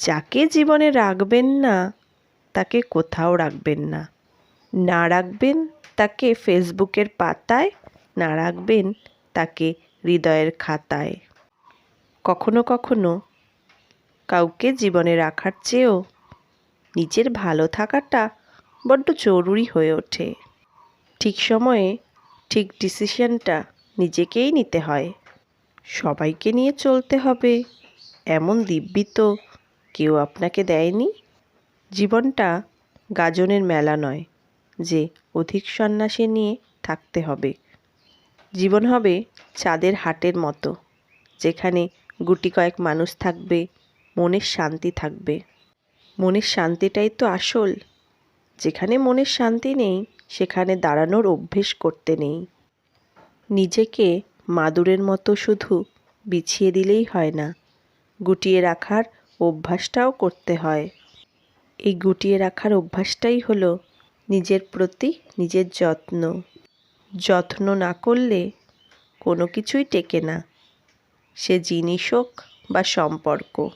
যাকে জীবনে রাখবেন না, তাকে কোথাও রাখবেন না। না রাখবেন তাকে ফেসবুকের পাতায়, না রাখবেন তাকে হৃদয়ের খাতায়। কখনো কখনো কাউকে জীবনে রাখার চেয়েও নিজের ভালো থাকাটা বড্ড জরুরি হয়ে ওঠে। ঠিক সময়ে ঠিক ডিসিশনটা নিজেকেই নিতে হয়। সবাইকে নিয়ে চলতে হবে, এমন দিব্যি তো কেউ আপনাকে দেয়নি? জীবনটা গাজনের মেলা নয়, যে অধিক সন্ন্যাসী নিয়ে থাকতে হবে। জীবন হবে চাঁদের হাটের মতো, যেখানে গুটি কয়েক মানুষ থাকবে, মনের শান্তি থাকবে। মনের শান্তিটাই তো আসল, যেখানে মনের শান্তি নেই, সেখানে দাঁড়ানোর অভ্যেস করতে নেই। নিজেকে মাদুরের মতো শুধু বিছিয়ে দিলেই হয় না, গুটিয়ে রাখার অভ্যাসটাও করতে হয়। এই গুটিয়ে রাখার অভ্যাসটাই হলো নিজের প্রতি নিজের যত্ন। যত্ন না করলে কোনো কিছুই টেকে না। সে জিনিস হোক বা সম্পর্ক।